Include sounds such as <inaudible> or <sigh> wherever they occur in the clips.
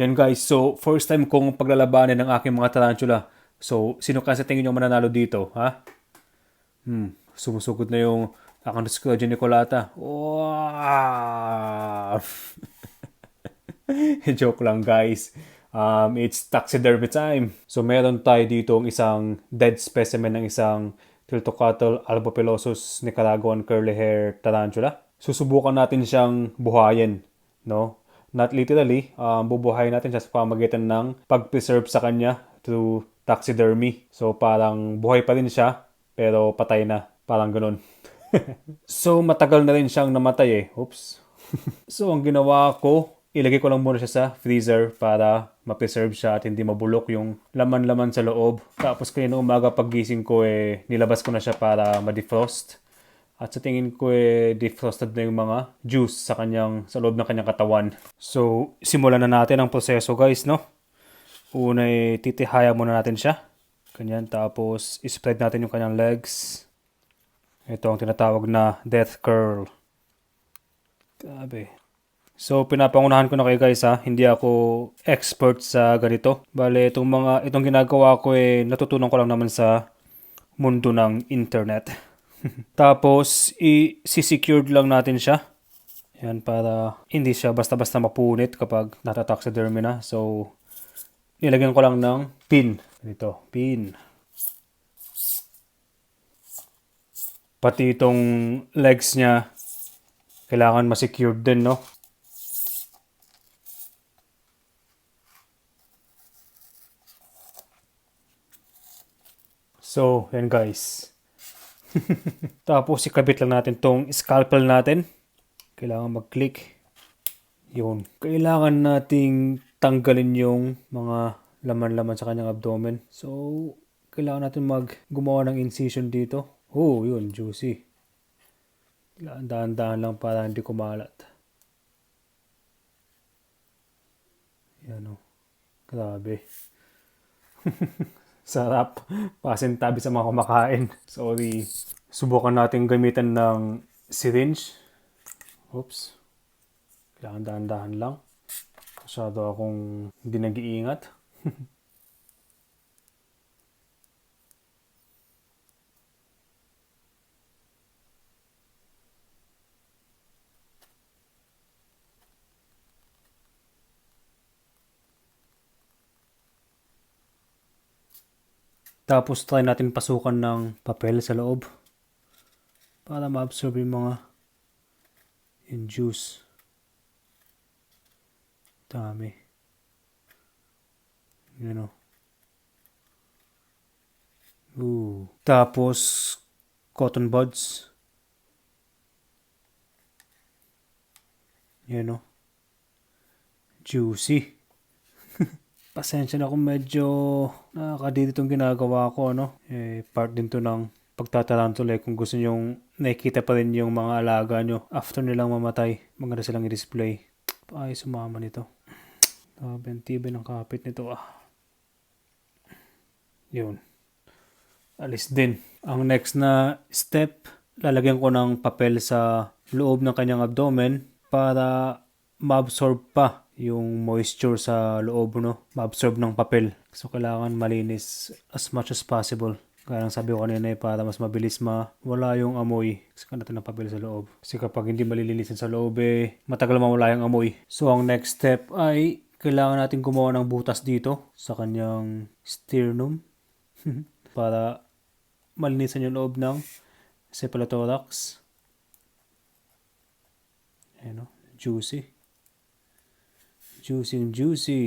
Yan guys, so first time kong paglalabanan ng aking mga tarantula. So, sino kasi tingin nyo mananalo dito, ha? Hmm, sumusugod na yung aking ko, Jenny Colata. Wow! <laughs> Joke lang guys. Um, it's taxidermy time. So, meron tayo dito ang isang dead specimen ng isang Tiltocatl albopilosus Nicaraguan curly hair tarantula. Susubukan natin siyang buhayin, no? Not literally, um, bubuhayin natin siya sa pamagitan ng pag-preserve sa kanya through taxidermy. So parang buhay pa rin siya, pero patay na. Parang ganun. <laughs> so matagal na rin siyang namatay eh. Oops. <laughs> so ang ginawa ko, ilagay ko lang muna siya sa freezer para ma-preserve siya at hindi mabulok yung laman-laman sa loob. Tapos kanina umaga paggising ko eh, nilabas ko na siya para ma-defrost. At sa tingin ko eh, defrosted na yung mga juice sa kanyang, sa loob ng kanyang katawan. So, simulan na natin ang proseso guys, no? Una eh, titihaya muna natin siya. Ganyan, tapos spread natin yung kanyang legs. Ito ang tinatawag na death curl. Grabe. So, pinapangunahan ko na kayo guys ha. Hindi ako expert sa ganito. Bale, itong mga, itong ginagawa ko eh, natutunan ko lang naman sa mundo ng internet. Tapos, i-secured lang natin siya. Yan, para hindi siya basta-basta mapunit kapag natataxidermy na. So, nilagyan ko lang ng pin. Ito, pin. Pati itong legs niya, kailangan ma-secured din, no? So, yan guys. <laughs> Tapos, ikabit lang natin tong scalpel natin. Kailangan mag-click. Yun. Kailangan nating tanggalin yung mga laman-laman sa kanyang abdomen. So, kailangan natin mag gumawa ng incision dito. Oh, yun, juicy. Dahan-dahan lang para hindi kumalat. Yan o. Oh. Grabe. <laughs> Sarap. Pasintabi sa mga kumakain. Sorry. Subukan natin gamitan ng syringe. Oops. Kailangan dahan-dahan lang. Masyado akong hindi nag-iingat. <laughs> Tapos try natin pasukan ng papel sa loob para ma-absorb yung mga yung juice. Dami. Yun o. Ooh. Tapos cotton buds. Yan o. Juicy pasensya na kung medyo nakakadito itong ginagawa ko, ano. Eh, part din to ng pagtatarantula eh, kung gusto nyong nakikita pa rin yung mga alaga nyo after nilang mamatay. Maganda silang i-display. Ay, sumama nito. Grabe ang tibay ng kapit nito ah. Yun. Alis din. Ang next na step, lalagyan ko ng papel sa loob ng kanyang abdomen para ma-absorb pa yung moisture sa loob, no? Ma-absorb ng papel. So, kailangan malinis as much as possible. Kaya lang sabi ko kanina eh, para mas mabilis ma wala yung amoy. Kasi natin ng papel sa loob. Kasi kapag hindi malilinisin sa loob eh, matagal mawala yung amoy. So, ang next step ay kailangan natin gumawa ng butas dito sa kanyang sternum <laughs> para malinisan yung loob ng cephalothorax. Ayan o, juicy. Juicy juicy.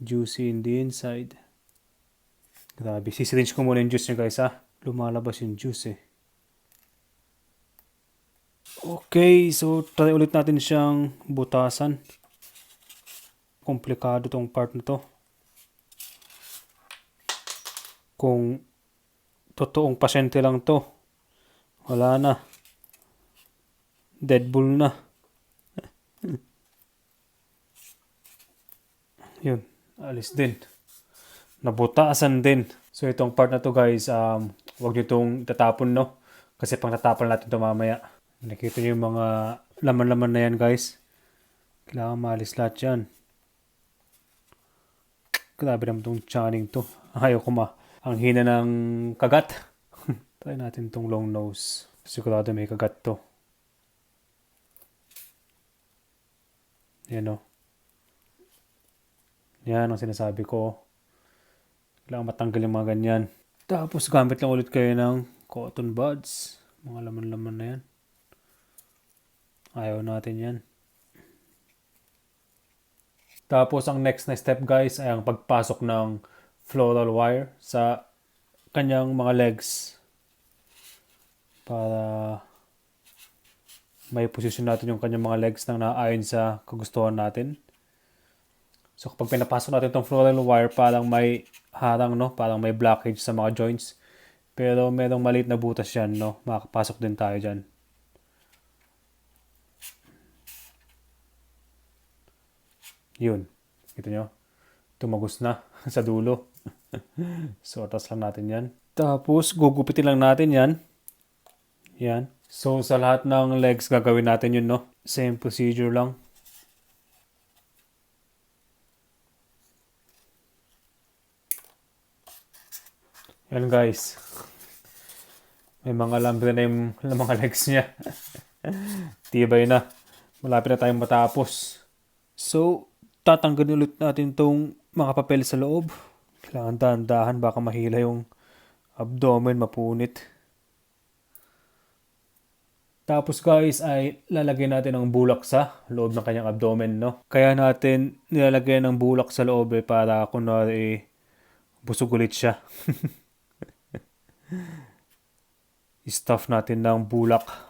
Juicy in the inside. Grabe. Sisiringe ko muna yung juice niya guys ha. Lumalabas yung juice eh. Okay, so try ulit natin siyang butasan. Komplikado tong part na to. Kung totoong pasyente lang to, wala na. Deadpool na. Yun, alis din. Nabutaasan din. So itong part na to guys, um, huwag nyo itong tatapon no. Kasi pang natapon natin ito mamaya. Nakita nyo yung mga laman-laman na yan guys. Kailangan maalis lahat yan. Grabe naman tong channing to. <laughs> Ayaw ko ma. Ang hina ng kagat. <laughs> Try natin tong long nose. Sigurado may kagat to. Yan o. Yan ang sinasabi ko. Kailangan matanggal yung mga ganyan. Tapos gamit lang ulit kayo ng cotton buds. Mga laman-laman na yan. Ayaw natin yan. Tapos ang next na step guys ay ang pagpasok ng floral wire sa kanyang mga legs para may position natin yung kanyang mga legs nang naayon sa kagustuhan natin. So kapag pinapasok natin itong floral wire, parang may harang, no? Parang may blockage sa mga joints. Pero merong maliit na butas yan, no? Makakapasok din tayo dyan. Yun. Kita nyo? Tumagos na <laughs> sa dulo. <laughs> so, atas lang natin yan. Tapos, gugupitin lang natin yan. Yan. So, sa lahat ng legs, gagawin natin yun, no? Same procedure lang. Yan, guys. May mga lambre na yung <laughs> mga legs niya. <laughs> Tibay na. Malapit na tayong matapos. So, tatanggalin ulit natin tong mga papel sa loob. Kailangan dahan-dahan baka mahila yung abdomen mapunit. Tapos guys ay lalagyan natin ng bulak sa loob ng kanyang abdomen no. Kaya natin nilalagyan ng bulak sa loob eh, para kunwari eh, busog ulit siya. <laughs> I-stuff natin ng bulak.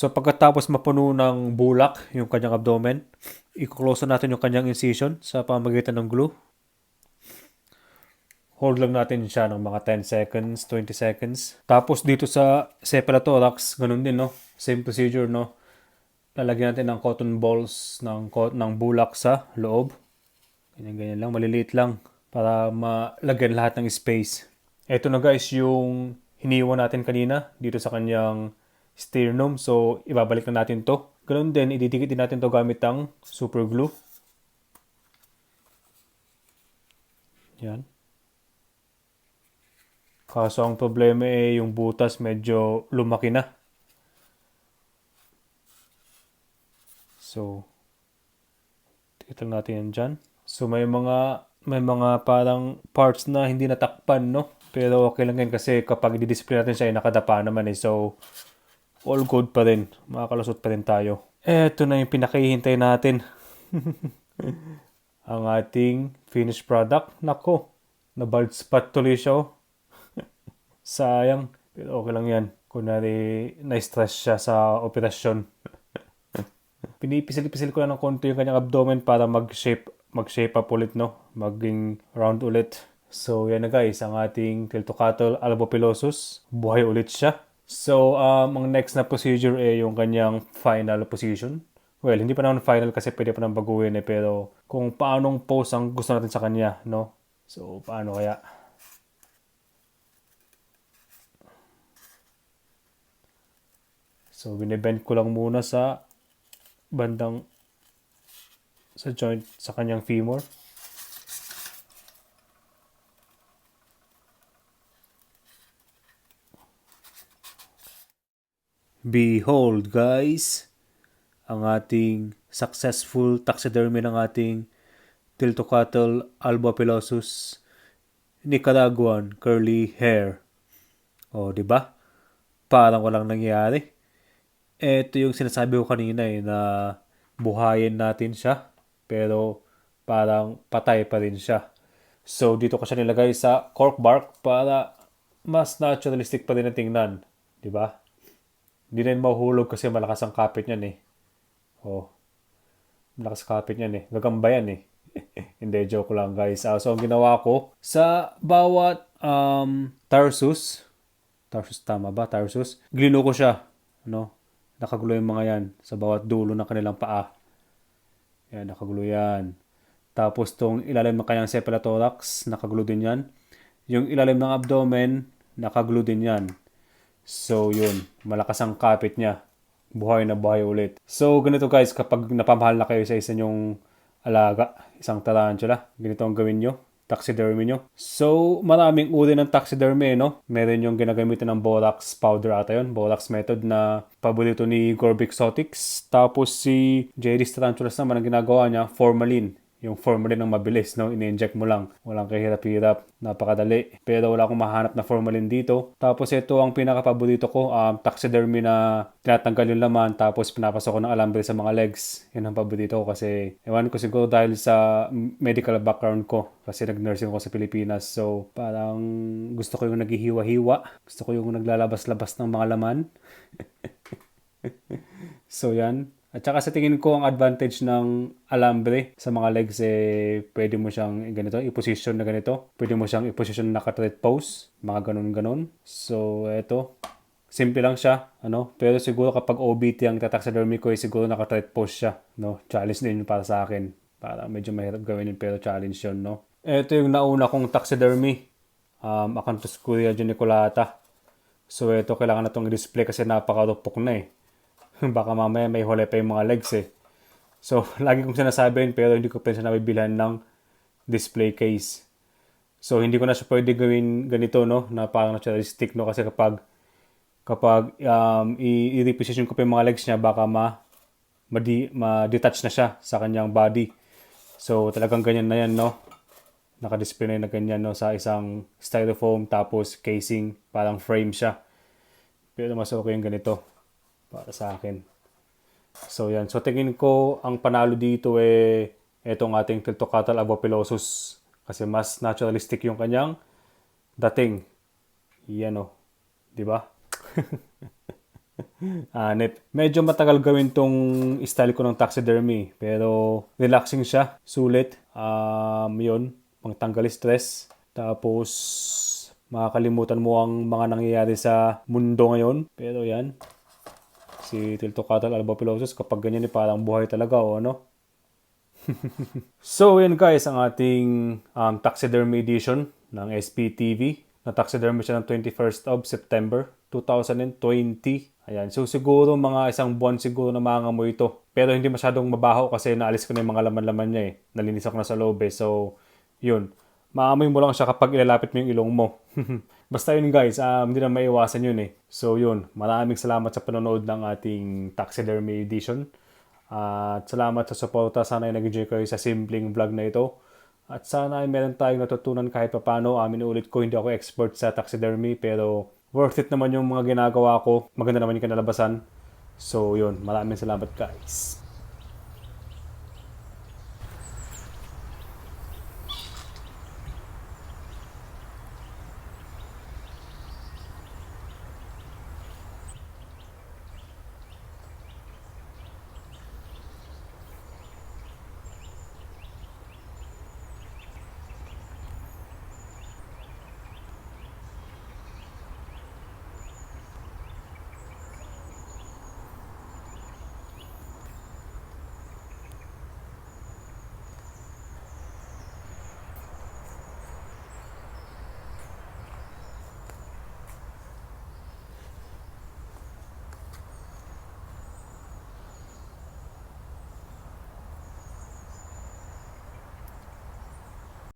So pagkatapos mapuno ng bulak yung kanyang abdomen, i-close natin yung kanyang incision sa pamagitan ng glue. Hold lang natin siya ng mga 10 seconds, 20 seconds. Tapos dito sa cephalothorax, ganun din no. Same procedure no. Lalagyan natin ng cotton balls ng, ng bulak sa loob. Ganyan-ganyan lang, maliliit lang para malagyan lahat ng space. Ito na guys yung hiniwa natin kanina dito sa kanyang sternum. So, ibabalik na natin to. Ganun din, ididikit din natin to gamit ang super glue. Yan. Kaso ang problema eh, yung butas medyo lumaki na. So, lang natin yan dyan. So, may mga, may mga parang parts na hindi natakpan, no? Pero okay lang yan kasi kapag i-display natin siya, ay nakadapa naman eh. So, all good pa rin. Makakalusot pa rin tayo. Eto na yung pinakihintay natin. <laughs> Ang ating finished product. Nako, na bald spot tuloy siya. Oh. <laughs> Sayang. Pero okay lang yan. Kunwari, na-stress siya sa operasyon. <laughs> Pinipisil-pisil ko lang ng konti yung kanyang abdomen para mag-shape mag-shape up ulit, no? Maging round ulit. So, yan na guys, ang ating Tiltocatl albopilosus. Buhay ulit siya. So, um, ang next na procedure ay yung kanyang final position. Well, hindi pa naman final kasi pwede pa nang baguhin eh, pero kung paanong pose ang gusto natin sa kanya, no? So, paano kaya? So, binibend ko lang muna sa bandang sa joint sa kanyang femur. Behold guys, ang ating successful taxidermy ng ating Tiltocatl albopilosus Nicaraguan curly hair. O, di ba? Parang walang nangyari. Ito yung sinasabi ko kanina eh, na buhayin natin siya, pero parang patay pa rin siya. So, dito ko siya nilagay sa cork bark para mas naturalistic pa rin ang tingnan. Di ba? Hindi rin mahuhulog kasi malakas ang kapit niyan eh. Oh. Malakas kapit niyan eh. Gagamba yan eh. <laughs> Hindi, joke lang guys. Uh, so, ang ginawa ko, sa bawat um, tarsus, Tarsus tama ba? Tarsus. Glino ko siya. Ano? Nakagulo yung mga yan sa bawat dulo ng kanilang paa. Yan, nakagulo yan. Tapos tong ilalim ng kanyang cephalothorax, nakagulo din yan. Yung ilalim ng abdomen, nakagulo din yan. So yun, malakas ang kapit niya. Buhay na buhay ulit. So ganito guys, kapag napamahal na kayo sa isa nyong alaga, isang tarantula, ganito ang gawin nyo taxidermy nyo. So, maraming uri ng taxidermy, no? Meron yung ginagamitan ng borax powder ata yun, borax method na paborito ni Gorb Exotics. Tapos si JD Tarantulas naman ang ginagawa niya, formalin yung formalin ng mabilis, no? Ini-inject mo lang. Walang kahirap-hirap. Napakadali. Pero wala akong mahanap na formalin dito. Tapos ito ang pinaka-paborito ko, um, taxidermy na tinatanggal yung laman tapos pinapasok ko ng alambre sa mga legs. Yan ang paborito ko kasi ewan ko siguro dahil sa medical background ko kasi nag-nursing ako sa Pilipinas. So parang gusto ko yung naghihiwa-hiwa. Gusto ko yung naglalabas-labas ng mga laman. <laughs> so yan. At saka sa tingin ko ang advantage ng alambre sa mga legs eh pwede mo siyang ganito, i-position na ganito. Pwede mo siyang i-position na naka-thread pose, mga ganun-ganun. So eto, simple lang siya, ano? Pero siguro kapag OBT ang taxidermy ko, eh, siguro naka-thread pose siya, no? Challenge din para sa akin. Para medyo mahirap gawin yun, pero challenge yun, no? Ito yung nauna kong taxidermy. Um, Acanthus curia geniculata. So ito, kailangan na itong i-display kasi napakarupok na eh. <laughs> baka mamaya may huli pa yung mga legs eh. So, <laughs> lagi kong sinasabi yun, pero hindi ko pa nabibilhan ng display case. So, hindi ko na siya pwede gawin ganito, no? Na parang naturalistic, no? Kasi kapag kapag um, i-reposition ko pa yung mga legs niya, baka ma, ma-de- ma-detach na siya sa kanyang body. So, talagang ganyan na yan, no? Naka-display na, na ganyan, no? Sa isang styrofoam, tapos casing, parang frame siya. Pero mas okay yung ganito para sa akin. So yan. So tingin ko ang panalo dito eh itong ating Tiltocatal abopilosus kasi mas naturalistic yung kanyang dating. Yan o. Di ba? <laughs> Anip. Medyo matagal gawin tong style ko ng taxidermy. Pero relaxing siya. Sulit. Um, yun. Pangtanggal stress. Tapos makakalimutan mo ang mga nangyayari sa mundo ngayon. Pero yan si Tiltocatal albopilosus kapag ganyan ni parang buhay talaga o ano. <laughs> so yan guys ang ating um, taxidermy edition ng SPTV. Na taxidermy siya ng 21st of September 2020. Ayan. So siguro mga isang buwan siguro na mangamoy ito. Pero hindi masyadong mabaho kasi naalis ko na yung mga laman-laman niya eh. Nalinis ako na sa loob eh. So yun. Maamoy mo lang siya kapag ilalapit mo yung ilong mo. <laughs> Basta yun guys, um, hindi na maiwasan yun eh. So yun, maraming salamat sa panonood ng ating taxidermy edition. Uh, at salamat sa suporta. Sana ay nag-enjoy kayo sa simpleng vlog na ito. At sana ay meron tayong natutunan kahit papano. Amin ulit ko, hindi ako expert sa taxidermy pero worth it naman yung mga ginagawa ko. Maganda naman yung kanalabasan. So yun, maraming salamat guys.